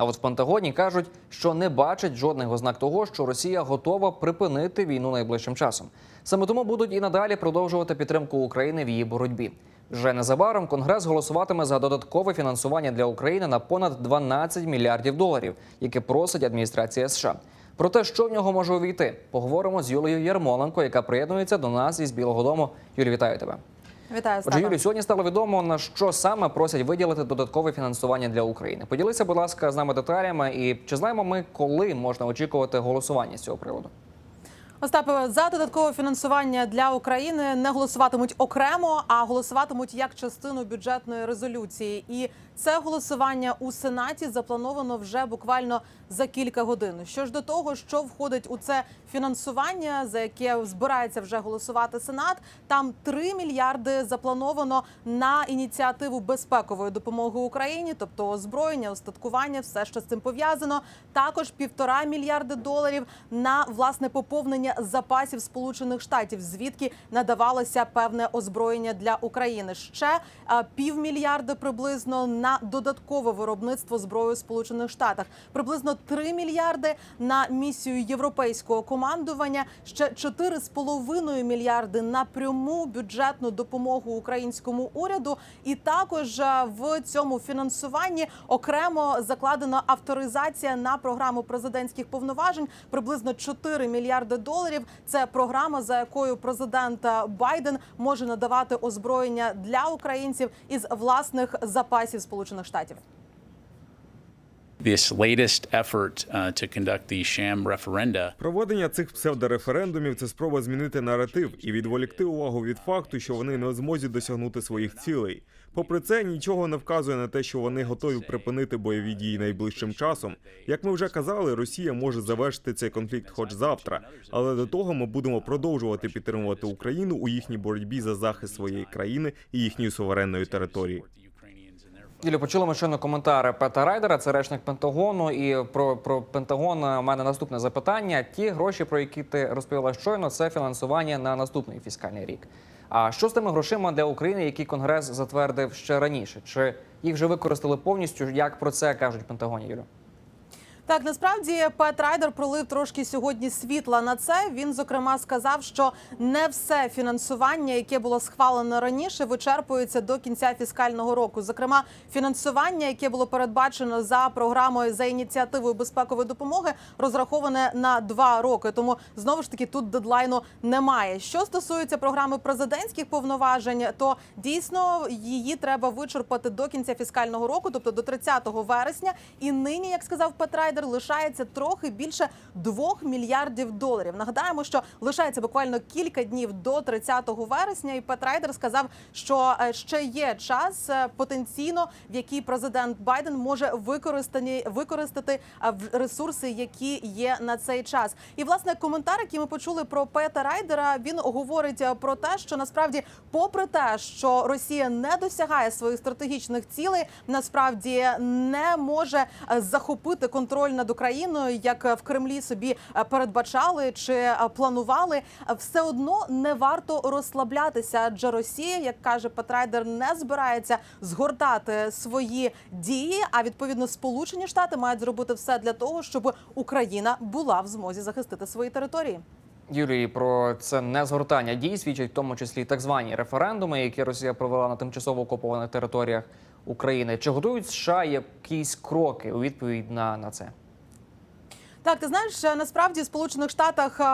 А от в Пентагоні кажуть, що не бачать жодних ознак того, що Росія готова припинити війну найближчим часом. Саме тому будуть і надалі продовжувати підтримку України в її боротьбі. Вже незабаром Конгрес голосуватиме за додаткове фінансування для України на понад 12 мільярдів доларів, яке просить адміністрація США. Про те, що в нього може увійти, поговоримо з Юлією Ярмоленко, яка приєднується до нас із Білого Дому. Юлі, вітаю тебе. Вітаю Отже. Юлі, сьогодні стало відомо на що саме просять виділити додаткове фінансування для України. Поділися, будь ласка, з нами деталями. І чи знаємо ми, коли можна очікувати голосування з цього приводу? Остапе, за додаткове фінансування для України не голосуватимуть окремо, а голосуватимуть як частину бюджетної резолюції. І це голосування у сенаті заплановано вже буквально за кілька годин. Що ж до того, що входить у це фінансування, за яке збирається вже голосувати сенат, там 3 мільярди заплановано на ініціативу безпекової допомоги Україні, тобто озброєння, остаткування, все що з цим пов'язано. Також півтора мільярди доларів на власне поповнення запасів Сполучених Штатів, звідки надавалося певне озброєння для України. Ще а, півмільярда приблизно на додаткове виробництво зброї у Сполучених Штатах. Приблизно 3 мільярди на місію європейського командування. Ще 4,5 мільярди на пряму бюджетну допомогу українському уряду. І також в цьому фінансуванні окремо закладена авторизація на програму президентських повноважень приблизно 4 мільярди доларів. Це програма, за якою президент Байден може надавати озброєння для українців із власних запасів Сполучених Штатів. This latest effort uh, to conduct the sham referenda Проведення цих псевдореферендумів це спроба змінити наратив і відволікти увагу від факту, що вони не в досягнути своїх цілей. Попри це, нічого не вказує на те, що вони готові припинити бойові дії найближчим часом. Як ми вже казали, Росія може завершити цей конфлікт хоч завтра, але до того ми будемо продовжувати підтримувати Україну у їхній боротьбі за захист своєї країни і їхньої суверенної території. Юлі, почули ми щойно коментар Пета Райдера, це речник Пентагону. І про, про Пентагон у мене наступне запитання. Ті гроші, про які ти розповіла щойно, це фінансування на наступний фіскальний рік. А що з тими грошима для України, які Конгрес затвердив ще раніше? Чи їх вже використали повністю? Як про це кажуть Пентагоні, Юлю? Так, насправді Пет Райдер пролив трошки сьогодні світла на це. Він зокрема сказав, що не все фінансування, яке було схвалено раніше, вичерпується до кінця фіскального року. Зокрема, фінансування, яке було передбачено за програмою за ініціативою безпекової допомоги, розраховане на два роки. Тому знову ж таки тут дедлайну немає. Що стосується програми президентських повноважень, то дійсно її треба вичерпати до кінця фіскального року, тобто до 30 вересня. І нині, як сказав Пет Райдер, лишається трохи більше 2 мільярдів доларів. Нагадаємо, що лишається буквально кілька днів до 30 вересня. І Пет Райдер сказав, що е, ще є час е, потенційно, в який президент Байден може використані використати е, ресурси, які є на цей час. І власне коментар, який ми почули про Пета Райдера, він говорить про те, що насправді, попри те, що Росія не досягає своїх стратегічних цілей, насправді не може захопити контроль над Україною, як е, в Кремлі собі е, передбачали чи е, планували. Все одно не варто розслаблятися, адже Росія, як каже Петрайдер, не збирається згортати свої дії. А відповідно, Сполучені Штати мають зробити все для того, щоб Україна була в змозі захистити свої території. Юлії, про це незгортання дій свідчать в тому числі так звані референдуми, які Росія провела на тимчасово окупованих територіях України. Чи готують США якісь кроки у відповідь на, на це? Так, ти знаєш, е, насправді в Сполучених Штатах е,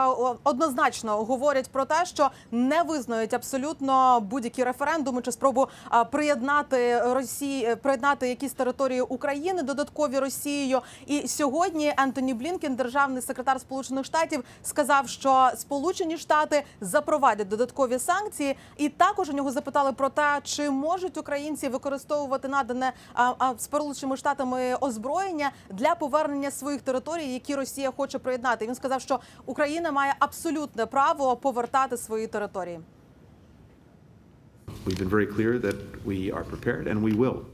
однозначно говорять про те, що не визнають абсолютно будь-які референдуми чи спробу е, приєднати Росії, приєднати якісь території України додаткові Росією. І сьогодні Ентоні Блінкен, державний секретар Сполучених Штатів, сказав, що Сполучені Штати запровадять додаткові санкції, і також у нього запитали про те, чи можуть українці використовувати надане Сполученими Штатами озброєння для повернення своїх територій, які Росія хоче приєднати. Він сказав, що Україна має абсолютне право повертати свої території.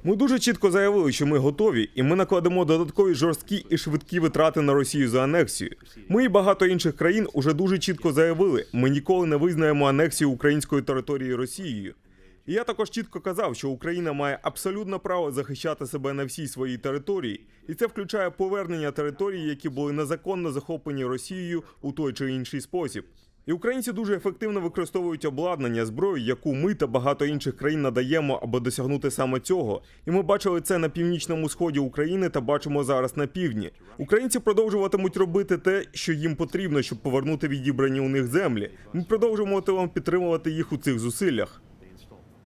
Ми дуже чітко заявили, що ми готові, і ми накладемо додаткові жорсткі і швидкі витрати на Росію за анексію. Ми і багато інших країн уже дуже чітко заявили: ми ніколи не визнаємо анексію української території Росією. І я також чітко казав, що Україна має абсолютне право захищати себе на всій своїй території, і це включає повернення територій, які були незаконно захоплені Росією у той чи інший спосіб. І українці дуже ефективно використовують обладнання, зброю, яку ми та багато інших країн надаємо, аби досягнути саме цього. І ми бачили це на північному сході України та бачимо зараз на півдні. Українці продовжуватимуть робити те, що їм потрібно, щоб повернути відібрані у них землі. Ми продовжуватимемо підтримувати їх у цих зусиллях.